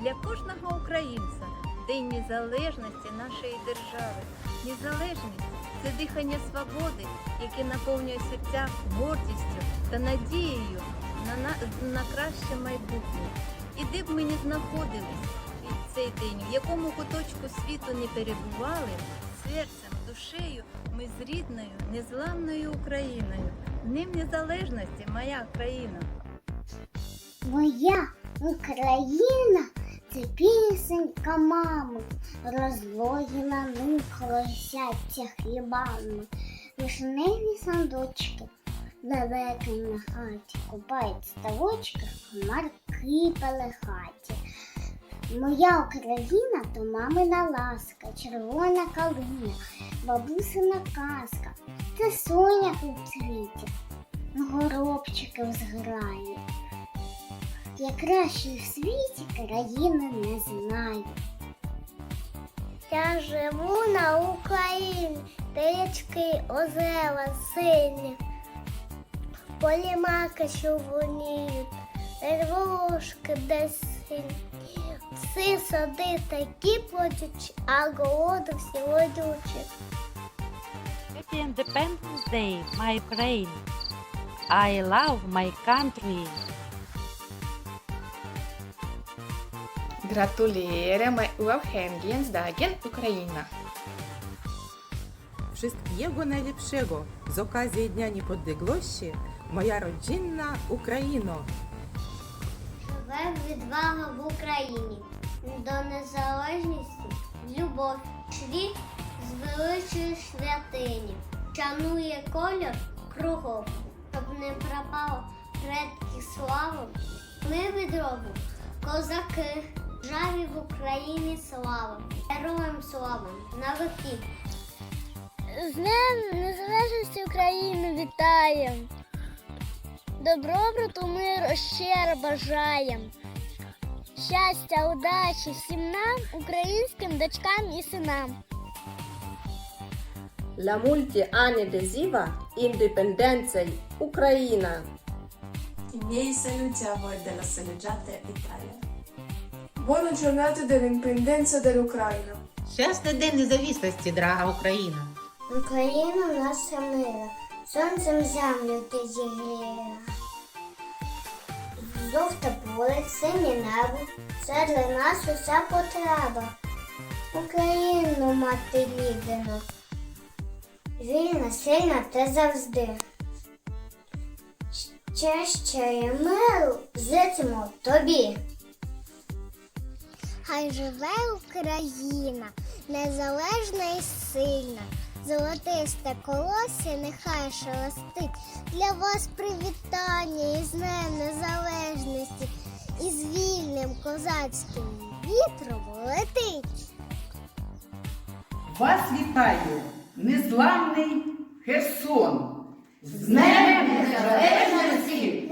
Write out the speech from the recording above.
для кожного українця День незалежності нашої держави. Незалежність це дихання свободи, яке наповнює серця гордістю та надією на, на, на краще майбутнє. І де б ми не знаходились в цей день, в якому куточку світу не перебували, серцем, душею ми з рідною, незламною Україною. Днем незалежності, моя країна. Моя Україна це пісенька мами, розлогіна ним колосяться хлібами, вишневі сандочки, далекі на хаті, купають ставочки, хмарки пелехаті. Моя Україна то мамина ласка, червона калина, бабусина казка, це соняк у цвіті, горобчики зграє. Я кращої в світі країни не знаю. Я живу на Україні, де річки озера сильні, полі маки, що воніють, рвушки де сильні. Всі сади такі плодючі, а городи всі родючі. Happy Independence Day, my brain. I love my country. Gratulerer med uavhängighetsdagen Ukraina. Wszystkiego najlepszego z okazji Dnia Niepodległości, moja rodzinna Ukraino. Живе відвага в Україні. До незалежності любов. Світ звеличує святині. Шанує колір кругом, щоб не пропало предки славу. Ми відробимо козаки, жаві в Україні слава. Героям слава на веки. З Днем Незалежності України вітаємо! Добробуту миру щиро бажаєм. Щастя, удачі всім нам, українським дочкам і синам. La multi anni adesiva Independenței Ucraina. I miei saluti a voi della Italia. Buona giornata dell'indipendenza dell'Ucraina. Щасний день незалежності, дорога Україна. Україна наша мила, сонцем землю ти зігріє. Жовте поле, синє небо, це для нас уся потреба. Україну мати рідна, вільна, сильна та завжди. Ще ще й миру зичимо тобі. Хай живе Україна, незалежна і сильна, золотисте колосся нехай шелестить. Для вас привітання із Днем Незалежності, і з вільним козацьким вітром летить. Вас вітаю, незламний Херсон. З Днем Незалежності!